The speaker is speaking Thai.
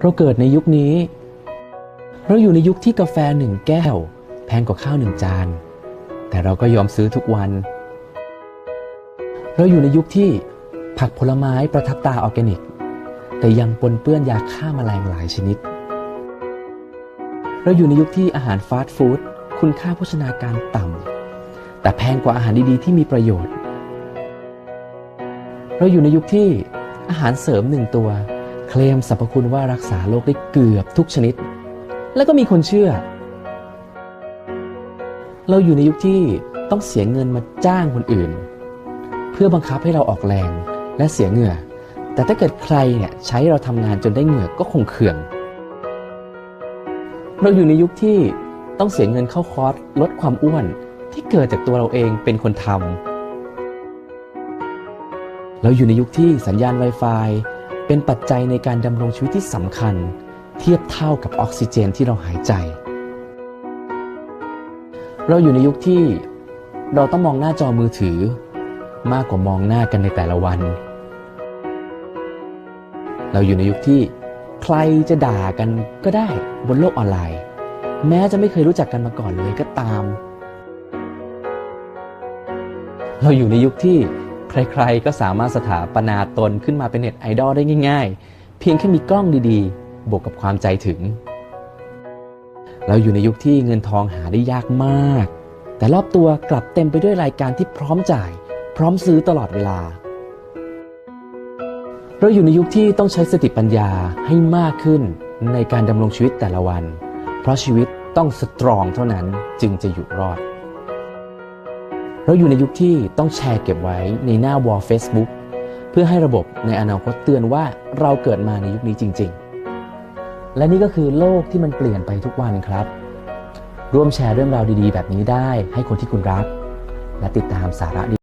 เราเกิดในยุคนี้ เราอยู่ในยุคที่กาแฟหนึ่งแก้ว แพงกว่าข้าวหนึ่งจาน แต่เราก็ยอมซื้อทุกวัน เราอยู่ในยุคที่ผักผลไม้ประทับตาออร์แกนิก แต่ยังปนเปื้อนยาฆ่าแมลงหลายชนิด เราอยู่ในยุคที่อาหารฟาสต์ฟู้ดคุณค่าโภชนาการต่ำแต่แพงกว่าอาหารดีๆ ที่มีประโยชน์ เราอยู่ในยุคที่อาหารเสริมหนึ่งตัว เคลมสรรพคุณว่ารักษาโรคได้เกือบทุกชนิด แล้วก็มีคนเชื่อ เราอยู่ในยุคที่ต้องเสียเงินมาจ้างคนอื่น เพื่อบังคับให้เราออกแรงและเสียเหงื่อ แต่ถ้าเกิดใครเนี่ยใช้เราทำงานจนได้เหงื่อก็คงเคืองเราอยู่ในยุคที่ต้องเสียเงินเข้าคอร์สลดความอ้วนที่เกิดจากตัวเราเองเป็นคนทำเราอยู่ในยุคที่สัญญาณ Wi-Fi เป็นปัจจัยในการดำรงชีวิตที่สำคัญ เทียบเท่ากับออกซิเจนที่เราหายใจ เราอยู่ในยุคที่เราต้องมองหน้าจอมือถือ มากกว่ามองหน้ากันในแต่ละวัน เราอยู่ในยุคที่ใครจะด่ากันก็ได้บนโลกออนไลน์ แม้จะไม่เคยรู้จักกันมาก่อนเลยก็ตาม เราอยู่ในยุคที่ ใครๆ ก็สามารถสถาปนาตนขึ้นมาเป็นเน็ตไอดอลได้ง่ายๆ เพียงแค่มีกล้องดีๆ บวกกับความใจถึง เราอยู่ในยุคที่เงินทองหาได้ยากมาก แต่รอบตัวกลับเต็มไปด้วยรายการที่พร้อมจ่าย พร้อมซื้อตลอดเวลา เราอยู่ในยุคที่ต้องใช้สติปัญญาให้มากขึ้นในการดำรงชีวิตแต่ละวัน เพราะชีวิตต้องสตรองเท่านั้นจึงจะอยู่รอด เราอยู่ในยุคที่ต้องแชร์เก็บไว้ในหน้าวอล Facebook เพื่อให้ระบบในอนาคตเตือนว่าเราเกิดมาในยุคนี้จริง ๆ และนี่ก็คือโลกที่มันเปลี่ยนไปทุกวันครับ ร่วมแชร์เรื่องราวดีๆ แบบนี้ได้ให้คนที่คุณรัก และติดตามสาระดี